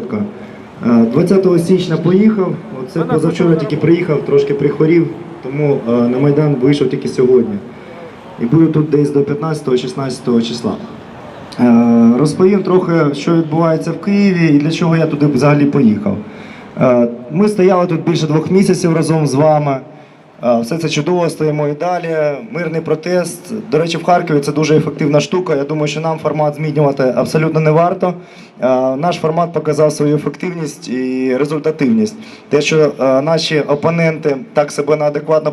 коротко. Е, 20 січня поїхав, оце позавчора тільки приїхав, трошки прихворів, тому е, на Майдан вийшов тільки сьогодні. І буду тут десь до 15-16 числа. Е, Розповім трохи, що відбувається в Києві і для чого я туди взагалі поїхав. Ми стояли тут більше двох місяців разом з вами. Е, Все це чудово, стоїмо і далі. Мирний протест. До речі, в Харкові це дуже ефективна штука. Я думаю, що нам формат змінювати абсолютно не варто. Е, Наш формат показав свою ефективність і результативність. Те, що е, наші опоненти так себе неадекватно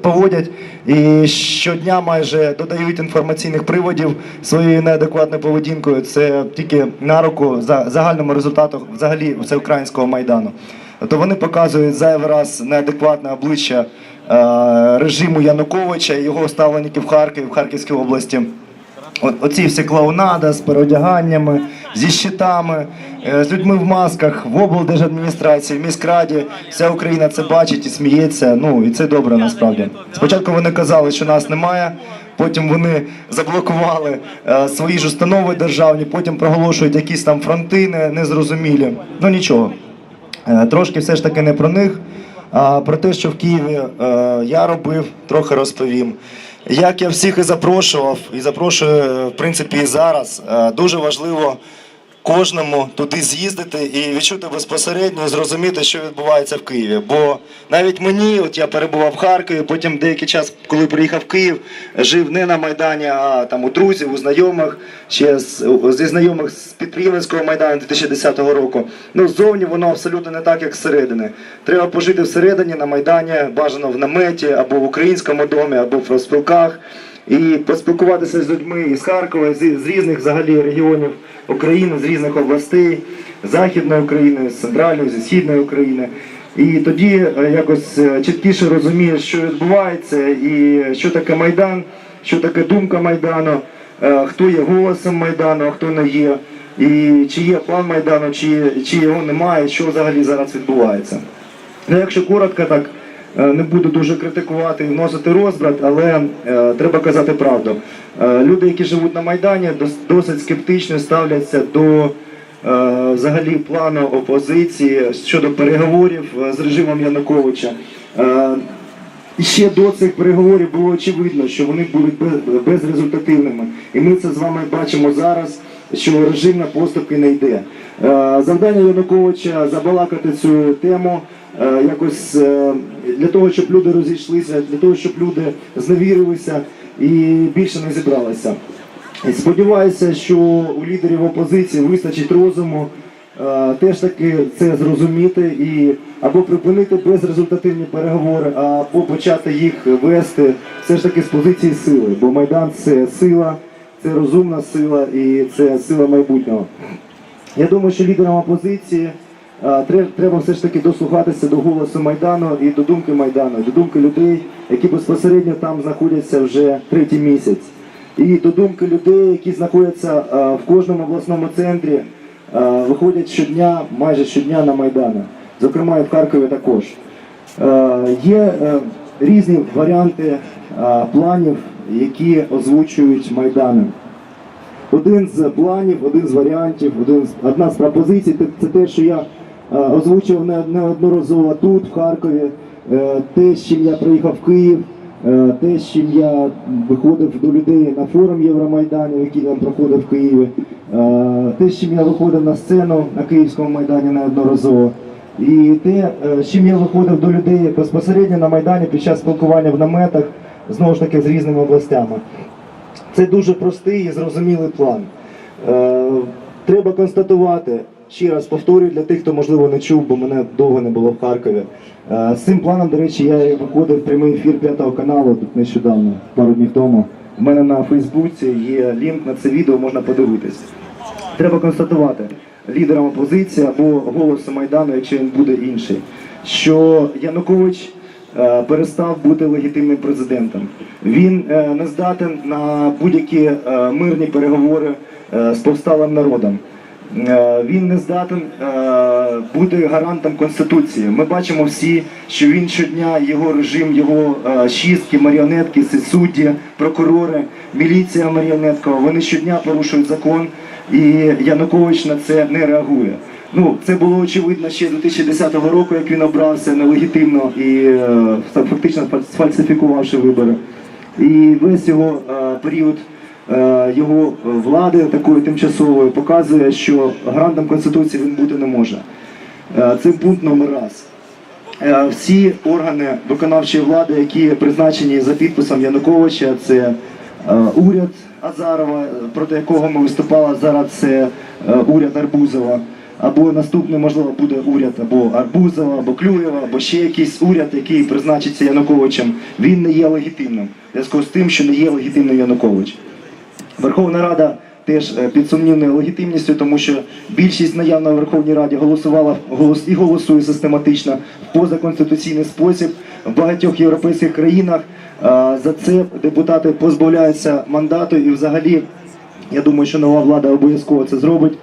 поводять і щодня майже додають інформаційних приводів своєю неадекватною поведінкою, це тільки на руку за загальному результату взагалі всеукраїнського майдану. То вони показують зайвий раз неадекватне обличчя режиму Януковича і його ставленників в Харкові, в Харківській області. Оці всі клоунада з переодяганнями, зі щитами, е, з людьми в масках, в облдержадміністрації, в міськраді. Вся Україна це бачить і сміється. Ну і це добре насправді. Спочатку вони казали, що нас немає. Потім вони заблокували е, свої ж установи державні, потім проголошують якісь там фронти не- незрозумілі. Ну нічого. Е, Трошки все ж таки не про них, а про те, що в Києві е, я робив, трохи розповім. Як я всіх і запрошував, і запрошую, в принципі, і зараз. Е, Дуже важливо кожному туди з'їздити і відчути безпосередньо і зрозуміти, що відбувається в Києві. Бо навіть мені, от я перебував в Харкові, потім деякий час, коли приїхав в Київ, жив не на Майдані, а там у друзів, у знайомих, ще з, зі знайомих з підприємницького майдану 2010 року. Ну, ззовні воно абсолютно не так, як зсередини. Треба пожити всередині на Майдані, бажано в наметі, або в українському домі, або в розпілках. І поспілкуватися з людьми із Харкова, з, з різних взагалі регіонів України, з різних областей, Західної України, з центральної, зі східної України. І тоді е, якось е, чіткіше розумієш, що відбувається, і що таке Майдан, що таке думка Майдану, е, хто є голосом Майдану, а хто не є, і чи є план Майдану, чи, чи його немає, що взагалі зараз відбувається. Ну, якщо коротко, так не буду дуже критикувати і вносити розбрат, але е, треба казати правду. Е, люди, які живуть на Майдані, дос- досить скептично ставляться до е, взагалі плану опозиції щодо переговорів е, з режимом Януковича. Ще до цих переговорів було очевидно, що вони будуть безрезультативними. І ми це з вами бачимо зараз, що режим на поступки не йде. Е, Завдання Януковича забалакати цю тему е, якось е, для того, щоб люди розійшлися, для того, щоб люди зневірилися і більше не зібралися. Сподіваюся, що у лідерів опозиції вистачить розуму теж таки це зрозуміти і або припинити безрезультативні переговори, або почати їх вести все ж таки з позиції сили. Бо Майдан це сила, це розумна сила і це сила майбутнього. Я думаю, що лідерам опозиції е, треба все ж таки дослухатися до голосу Майдану і до думки Майдану, до думки людей, які безпосередньо там знаходяться вже третій місяць. І до думки людей, які знаходяться е, в кожному обласному центрі, е, виходять щодня, майже щодня на Майдани. Зокрема, і в Харкові також. Е, Є е, різні варіанти е, планів, які озвучують Майдани. Один з планів, один з варіантів, один з, одна з пропозицій це, те, що я е, озвучував неодноразово тут, в Харкові, е, те, з чим я приїхав в Київ, е, те, з чим я виходив до людей на форум Євромайдану, який там проходив в Києві, е, те, з чим я виходив на сцену на Київському майдані неодноразово. І те, е, з чим я виходив до людей безпосередньо на Майдані під час спілкування в наметах, знову ж таки з різними областями. Це дуже простий і зрозумілий план. Е, треба констатувати, ще раз повторюю для тих, хто можливо не чув, бо мене довго не було в Харкові. Е, з цим планом, до речі, я виходив прямий ефір п'ятого каналу тут нещодавно, пару днів тому. У мене на Фейсбуці є лінк на це відео, можна подивитись. Треба констатувати лідерам опозиції або голосу Майдану, якщо він буде інший, що Янукович е, перестав бути легітимним президентом. Він е, не здатен на будь-які мирні переговори з повсталим народом. Е, Він не здатен е, бути гарантом конституції. Ми бачимо всі, що він щодня, його режим, його е, шістки, маріонетки, судді, прокурори, міліція маріонеткова. Вони щодня порушують закон, і Янукович на це не реагує. Ну, це було очевидно ще 2010 року, як він обрався нелегітимно і фактично фаль- сфальсифікувавши вибори. І весь його період його влади такої тимчасової показує, що гарантом Конституції він бути не може. Е, Це пункт номер раз. Е, Всі органи виконавчої влади, які призначені за підписом Януковича, це е, уряд Азарова, е, проти якого ми виступали зараз, це е, уряд Арбузова. Або наступний, можливо, буде уряд або Арбузова, або Клюєва, або ще якийсь уряд, який призначиться Януковичем. Він не є легітимним. Зв'язку з тим, що не є легітимним Янукович. Верховна Рада теж е, під сумнівною легітимністю, тому що більшість наявна в Верховній Раді голосувала голос і голосує систематично в позаконституційний спосіб в багатьох європейських країнах. е, За це депутати позбавляються мандату і взагалі я думаю, що нова влада обов'язково це зробить.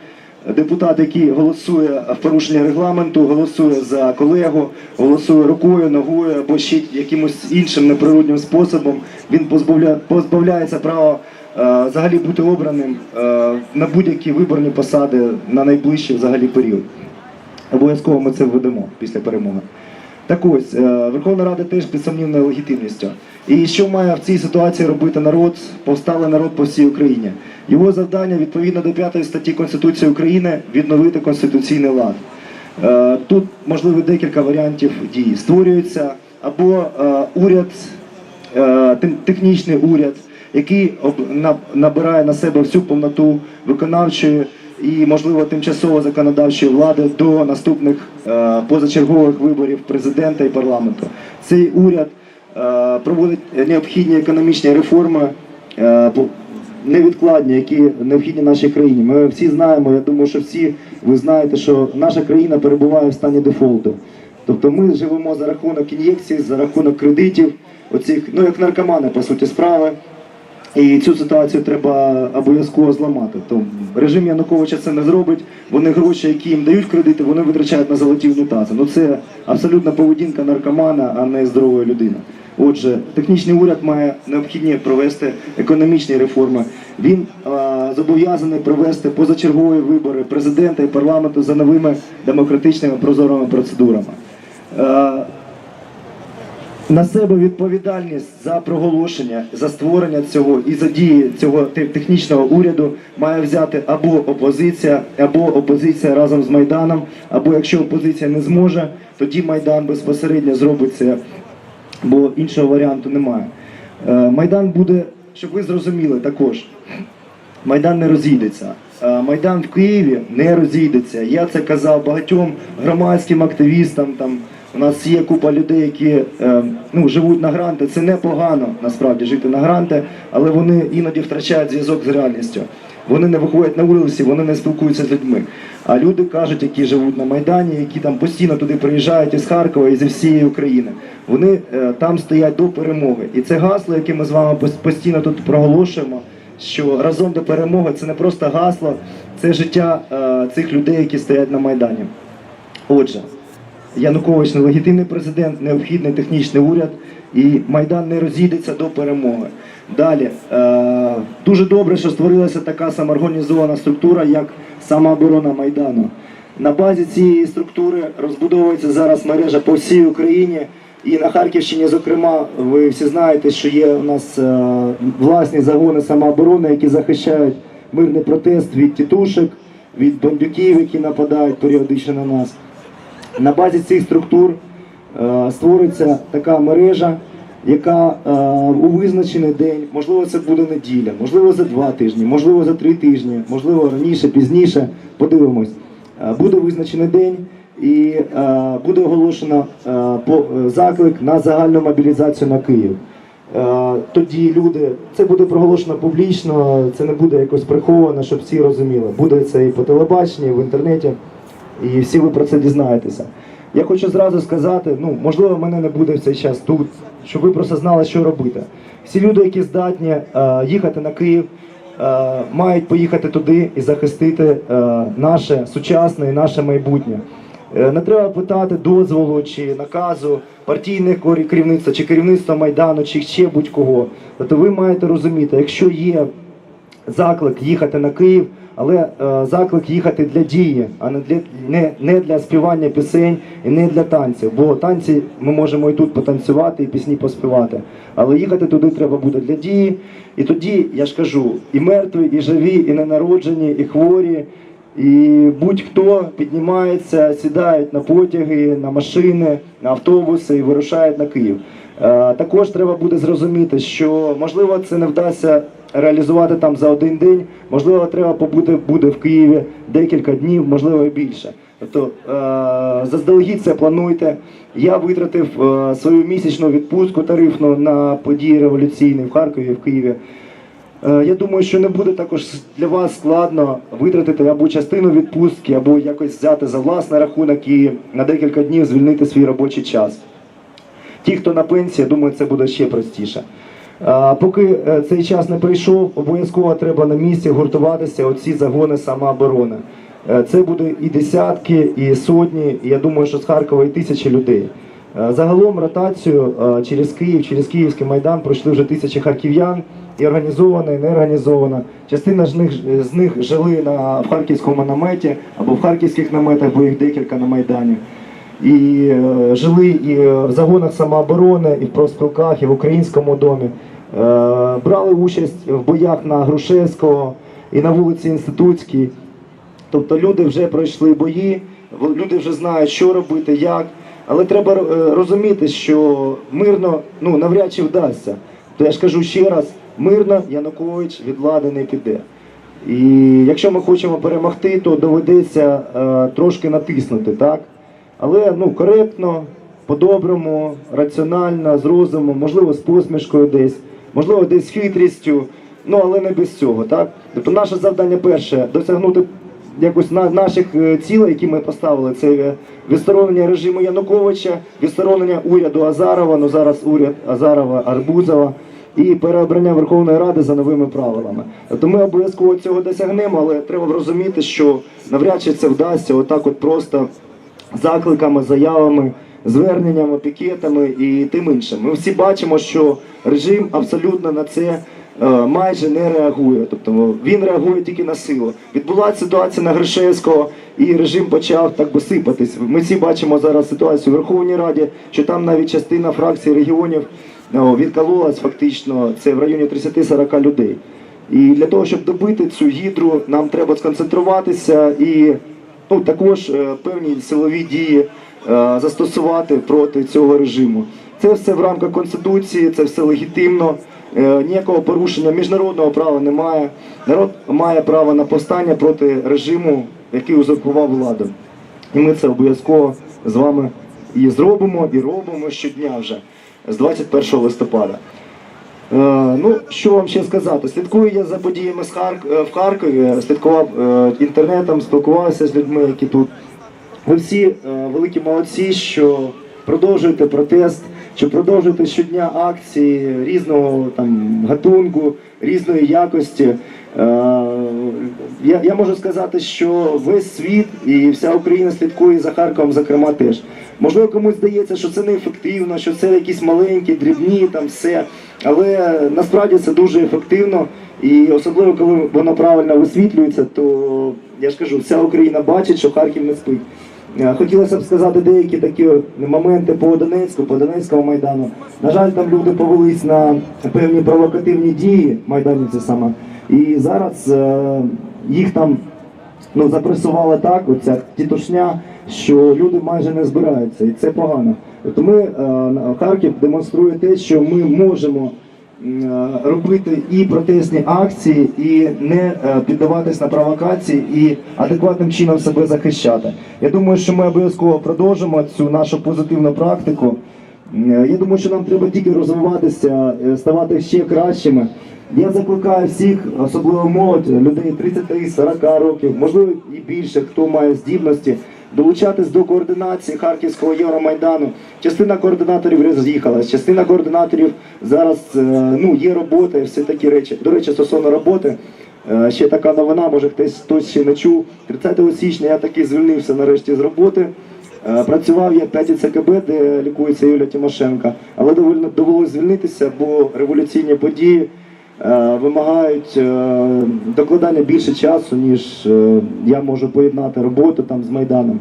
Депутат, який голосує в порушення регламенту, голосує за колегу, голосує рукою, ногою або ще якимось іншим неприродним способом, він позбавля... позбавляється права взагалі бути обраним е, на будь-які виборні посади на найближчий взагалі період. Обов'язково ми це введемо після перемоги. Так ось, е, Верховна Рада теж під сумнівною легітимністю. І що має в цій ситуації робити народ, повсталий народ по всій Україні? Його завдання відповідно до 5 статті Конституції України відновити конституційний лад. Е, Тут можливо декілька варіантів дій. Створюється або е, уряд, е, технічний уряд, який набирає на себе всю повноту виконавчої і, можливо, тимчасово законодавчої влади до наступних е, позачергових виборів президента і парламенту. Цей уряд е, проводить необхідні економічні реформи. е, Невідкладні, які необхідні нашій країні. Ми всі знаємо, я думаю, що всі ви знаєте, що наша країна перебуває в стані дефолту. Тобто ми живемо за рахунок ін'єкцій, за рахунок кредитів, оцих, ну як наркомани, по суті, справи. І цю ситуацію треба обов'язково зламати. То режим Януковича це не зробить. Вони гроші, які їм дають кредити, вони витрачають на золоті унітази. Ну це абсолютна поведінка наркомана, а не здорової людини. Отже, технічний уряд має необхідні провести економічні реформи. Він а, зобов'язаний провести позачергові вибори президента і парламенту за новими демократичними прозорими процедурами. На себе відповідальність за проголошення, за створення цього і за дії цього технічного уряду має взяти або опозиція, або опозиція разом з Майданом, або якщо опозиція не зможе, тоді Майдан безпосередньо зробить це, бо іншого варіанту немає. Е, Майдан буде, щоб ви зрозуміли також, Майдан не розійдеться. Е, Майдан в Києві не розійдеться. Я це казав багатьом громадським активістам. Там у нас є купа людей, які е, ну, живуть на гранти. Це непогано насправді жити на гранти, але вони іноді втрачають зв'язок з реальністю. Вони не виходять на вулиці, вони не спілкуються з людьми. А люди кажуть, які живуть на Майдані, які там постійно туди приїжджають із Харкова і зі всієї України. Вони е, там стоять до перемоги. І це гасло, яке ми з вами постійно тут проголошуємо що разом до перемоги це не просто гасло, це життя е, цих людей, які стоять на Майдані. Отже, Янукович нелегітимний президент, необхідний технічний уряд, і Майдан не розійдеться до перемоги. Далі, е, дуже добре, що створилася така самоорганізована структура, як самооборона Майдану. На базі цієї структури розбудовується зараз мережа по всій Україні. І на Харківщині, зокрема, ви всі знаєте, що є у нас е, власні загони самооборони, які захищають мирний протест від тітушек, від бандюків, які нападають періодично на нас. На базі цих структур е, створиться така мережа, яка е, у визначений день, можливо, це буде неділя, можливо, за два тижні, можливо, за три тижні, можливо, раніше, пізніше. Подивимось. Е, буде визначений день і буде оголошено по, заклик на загальну мобілізацію на Київ. Тоді люди, це буде проголошено публічно, це не буде якось приховано, щоб всі розуміли. Буде це і по телебаченні, і в інтернеті, і всі ви про це дізнаєтеся. Я хочу зразу сказати, ну можливо, мене не буде в цей час тут, щоб ви просто знали, що робити. Всі люди, які здатні е, їхати на Київ, е, мають поїхати туди і захистити е, наше сучасне і наше майбутнє. Е, Не треба питати дозволу чи наказу партійних керівництва, чи керівництва майдану, чи ще будь-кого. Тобто ви маєте розуміти, якщо є заклик їхати на Київ, але е, заклик їхати для дії, а не для не, не для співання пісень і не для танців. Бо танці ми можемо і тут потанцювати, і пісні поспівати. Але їхати туди треба буде для дії. І тоді я ж кажу, і мертві, і живі, і ненароджені, і хворі. І будь-хто піднімається, сідають на потяги, на машини, на автобуси і вирушають на Київ. Е, Також треба буде зрозуміти, що можливо це не вдасться реалізувати там за один день, можливо, треба побути буде в Києві декілька днів, можливо і більше. Тобто е, заздалегідь це плануйте. Я витратив е, свою місячну відпустку тарифну на події революційні в Харкові, в Києві. Е, Я думаю, що не буде також для вас складно витратити або частину відпустки, або якось взяти за власний рахунок і на декілька днів звільнити свій робочий час. Ті, хто на пенсії, думаю, це буде ще простіше. Поки е, цей час не прийшов, обов'язково треба на місці гуртуватися оці загони самооборони. Е, Це буде і десятки, і сотні, і я думаю, що з Харкова і тисячі людей. Е, Загалом ротацію через Київ, через Київський майдан пройшли вже тисячі харків'ян, і організовано, і не організовано. Частина з них, з них жили на в харківському наметі або в харківських наметах, бо їх декілька на майдані. І жили і в загонах самооборони, і в профспілках, і в українському домі. Е, брали участь в боях на Грушевського і на вулиці Інститутській. Тобто люди вже пройшли бої, люди вже знають, що робити, як. Але треба е, розуміти, що мирно ну, навряд чи вдасться. То я ж кажу ще раз, мирно Янукович від влади не піде. І якщо ми хочемо перемогти, то доведеться е, трошки натиснути, так? Але ну, коректно, по-доброму, раціонально, з розумом, можливо, з посмішкою десь, можливо, десь хитрістю, ну але не без цього. Так? Тобто наше завдання перше досягнути якось на наших е, цілей, які ми поставили, це е, відсторонення режиму Януковича, відсторонення уряду Азарова, ну зараз уряд Азарова Арбузова. І переобрання Верховної Ради за новими правилами. Тобто ми обов'язково цього досягнемо, але треба розуміти, що навряд чи це вдасться отак, от просто закликами, заявами, зверненнями, пікетами і тим іншим. Ми всі бачимо, що режим абсолютно на це е, майже не реагує. Тобто він реагує тільки на силу. Відбулася ситуація на Гришевського, і режим почав так би сипатись. Ми всі бачимо зараз ситуацію в Верховній Раді, що там навіть частина фракцій регіонів ну, відкололась фактично. Це в районі 30-40 людей. І для того, щоб добити цю гідру, нам треба сконцентруватися і ну, також е, певні силові дії е, застосувати проти цього режиму. Це все в рамках Конституції, це все легітимно. Е, Ніякого порушення міжнародного права немає. Народ має право на повстання проти режиму, який узурпував владу. І ми це обов'язково з вами і зробимо, і робимо щодня вже з 21 листопада. Е, ну, що вам ще сказати? Слідкую я за подіями е, в Харкові, слідкував е, інтернетом, спілкувався з людьми, які тут. Ви всі е, великі молодці, що продовжуєте протест, що продовжуєте щодня акції різного там гатунку, різної якості. Е, я, я можу сказати, що весь світ і вся Україна слідкує за Харковом, зокрема теж. Можливо, комусь здається, що це неефективно, що це якісь маленькі, дрібні, там все. Але насправді це дуже ефективно. І особливо, коли воно правильно висвітлюється, то я ж кажу, вся Україна бачить, що Харків не спить. Е, Хотілося б сказати деякі такі моменти по Донецьку, по Донецькому майдану. На жаль, там люди повелись на певні провокативні дії майданівці саме. І зараз е, їх там ну, запресували так, оця тітушня, що люди майже не збираються, і це погано. Ми, е, Харків демонструє те, що ми можемо робити і протестні акції, і не е, піддаватись на провокації, і адекватним чином себе захищати. Я думаю, що ми обов'язково продовжимо цю нашу позитивну практику. Е, Я думаю, що нам треба тільки розвиватися, е, ставати ще кращими. Я закликаю всіх, особливо молодь, людей 33-40 років, можливо і більше, хто має здібності, долучатись до координації Харківського Євромайдану. Частина координаторів роз'їхалась, частина координаторів зараз е, ну, є робота і всі такі речі. До речі, стосовно роботи. е, Ще така новина, може хтось хтось ще не чув. 30 січня я таки звільнився нарешті з роботи. Е, Працював я в 5 ЦКБ, де лікується Юля Тимошенко, але довелося звільнитися, бо революційні події вимагають е, докладання більше часу, ніж е, я можу поєднати роботу там з Майданом.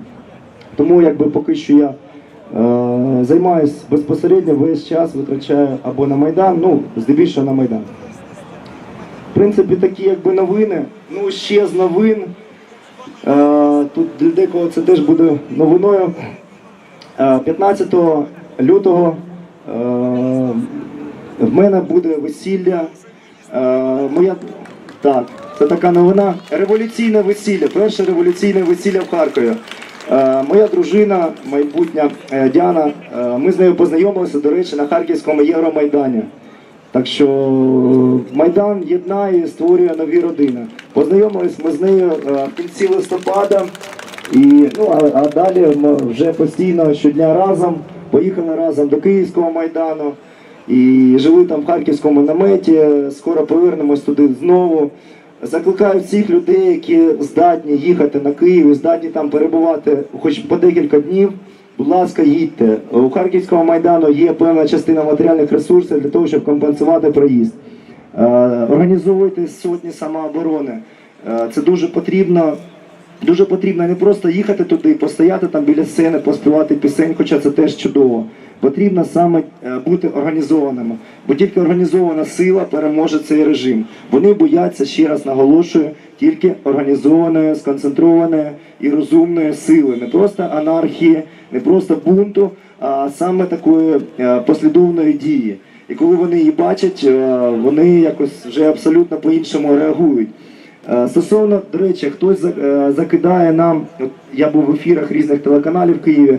Тому якби поки що я е, займаюсь безпосередньо весь час витрачаю або на Майдан, ну, здебільшого на Майдан. В принципі, такі якби новини. Ну, ще з новин. Е, тут для декого це теж буде новиною. Е, 15 лютого е, в мене буде весілля. Е, моя, так, це така новина. Революційне весілля. Перше революційне весілля в Харкові. Е, моя дружина, майбутня е, Діана, ми з нею познайомилися, до речі, на Харківському Євромайдані. Так що Майдан єднає, створює нові родини. Познайомились ми з нею в кінці листопада, і ну а, а далі ми вже постійно щодня разом поїхали разом до Київського майдану і жили там в харківському наметі. Скоро повернемось туди знову. Закликаю всіх людей, які здатні їхати на Київ здатні там перебувати хоч по декілька днів. Будь ласка, їдьте. У Харківського майдану є певна частина матеріальних ресурсів для того, щоб компенсувати проїзд. Е, Організовуйте сотні самооборони. Е, Це дуже потрібно. Дуже потрібно не просто їхати туди, постояти там біля сцени, поспівати пісень, хоча це теж чудово. Потрібно саме е, бути організованими, бо тільки організована сила переможе цей режим. Вони бояться, ще раз наголошую, тільки організованої, сконцентрованої і розумної сили, не просто анархії, не просто бунту, а саме такої е, послідовної дії. І коли вони її бачать, е, вони якось вже абсолютно по-іншому реагують. Стосовно, до речі, хтось закидає нам, я був в ефірах різних телеканалів в Києві,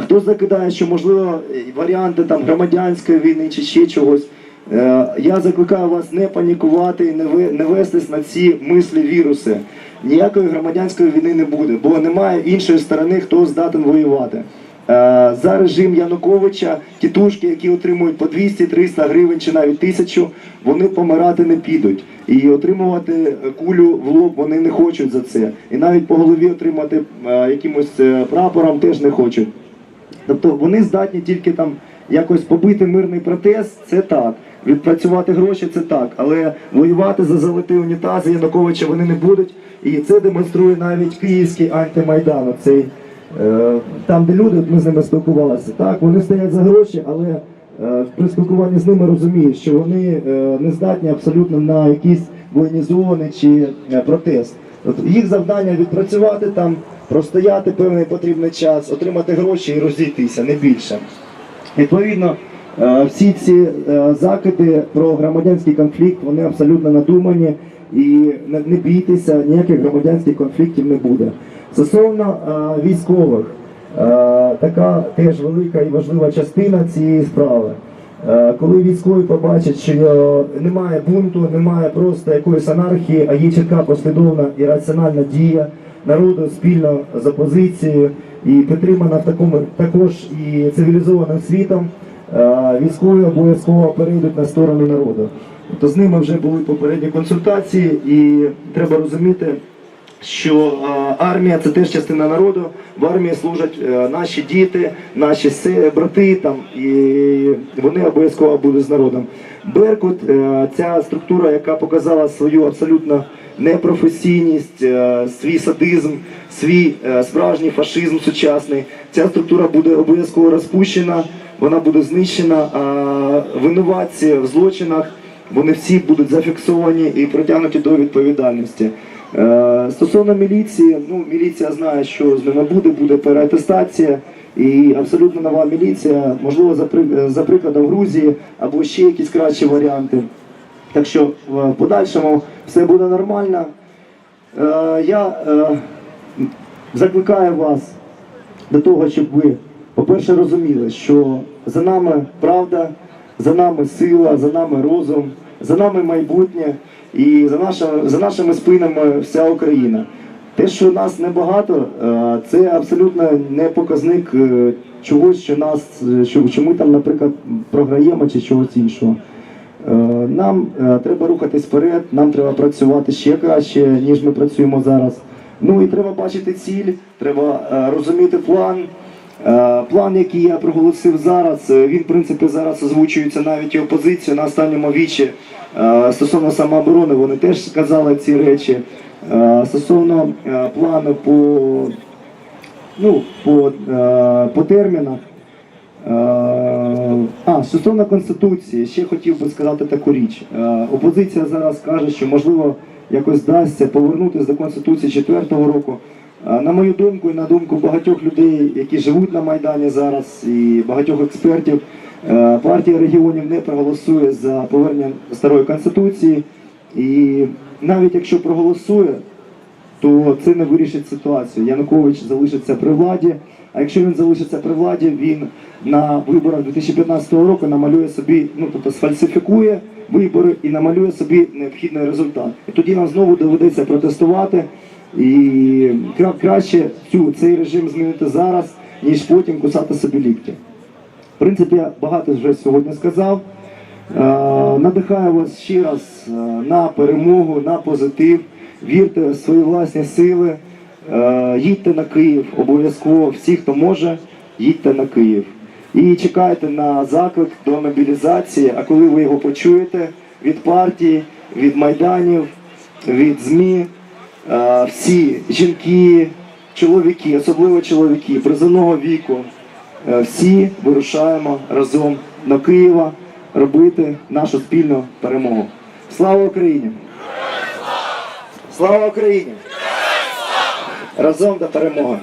хтось закидає, що можливо варіанти там громадянської війни чи ще чогось. Е, Я закликаю вас не панікувати і не вестись на ці мислі віруси. Ніякої громадянської війни не буде, бо немає іншої сторони, хто здатен воювати. Е, За режим Януковича тітушки, які отримують по 200-300 гривень чи навіть тисячу, вони помирати не підуть. І отримувати кулю в лоб вони не хочуть за це. І навіть по голові отримати е, якимось прапором теж не хочуть. Тобто вони здатні тільки там якось побити мирний протест, це так. Відпрацювати гроші це так, але воювати за золотий унітаз Януковича вони не будуть. І це демонструє навіть київський антимайдан. Цей е, там, де люди, ми з ними спілкувалися. Так, вони стоять за гроші, але е, при спілкуванні з ними розуміють, що вони е, не здатні абсолютно на якийсь воєнізований чи е, протест. Їх завдання відпрацювати там, простояти певний потрібний час, отримати гроші і розійтися, не більше. Відповідно, е, всі ці е, закиди про громадянський конфлікт вони абсолютно надумані і не бійтеся, ніяких громадянських конфліктів не буде. Стосовно е, військових, така теж велика і важлива частина цієї справи. Е, Коли військові побачать, що е, немає бунту, немає просто якоїсь анархії, а є чітка послідовна і раціональна дія народу спільно з опозицією і підтримана в такому також і цивілізованим світом, е, військові обов'язково перейдуть на сторону народу. Тобто з ними вже були попередні консультації, і треба розуміти, що е, армія це теж частина народу. В армії служать е, наші діти, наші брати там, і вони обов'язково будуть з народом. Беркут, е, ця структура, яка показала свою абсолютно непрофесійність, свій садизм, свій справжній фашизм сучасний. Ця структура буде обов'язково розпущена, вона буде знищена. А винуватці в злочинах вони всі будуть зафіксовані і притягнуті до відповідальності. Е, Стосовно міліції, ну міліція знає, що з ними буде, буде переатестація і абсолютно нова міліція, можливо, за, при- за прикладом Грузії або ще якісь кращі варіанти. Так що в подальшому все буде нормально. Е, Я е, закликаю вас до того, щоб ви, по-перше, розуміли, що за нами правда, за нами сила, за нами розум, за нами майбутнє і за, наша, за нашими спинами вся Україна. Те, що нас небагато, е, це абсолютно не показник е, чогось, що нас, що, що ми там, наприклад, програємо чи чогось іншого. Е, Нам треба рухатись вперед, нам треба працювати ще краще, ніж ми працюємо зараз. Ну і треба бачити ціль, треба розуміти план, План, який я проголосив зараз, е, він в принципі зараз озвучується навіть і опозицією на останньому вічі е, стосовно самооборони. Вони теж сказали ці речі. Е, Стосовно е, плану по, ну, по, е, по термінах. Е, А, стосовно Конституції, ще хотів би сказати таку річ. Е, Опозиція зараз каже, що можливо якось вдасться повернутися до Конституції 4-го року. Е, На мою думку і на думку багатьох людей, які живуть на Майдані зараз, і багатьох експертів, е, партія регіонів не проголосує за повернення старої конституції. І навіть якщо проголосує, то це не вирішить ситуацію. Янукович залишиться при владі. А якщо він залишиться при владі, він на виборах 2015 року намалює собі, ну тобто сфальсифікує вибори і намалює собі необхідний результат. І тоді нам знову доведеться протестувати. І краще цю цей режим змінити зараз, ніж потім кусати собі лікті. В принципі, я багато вже сьогодні сказав. Е, Надихаю вас ще раз е, на перемогу, на позитив. Вірте в свої власні сили. Е, Їдьте на Київ, обов'язково всі, хто може, їдьте на Київ. І чекайте на заклик до мобілізації. А коли ви його почуєте від партії, від майданів, від ЗМІ, всі жінки, чоловіки, особливо чоловіки призовного віку, Е, всі вирушаємо разом до Києва робити нашу спільну перемогу. Слава Україні! Слава Україні! Разом до перемоги!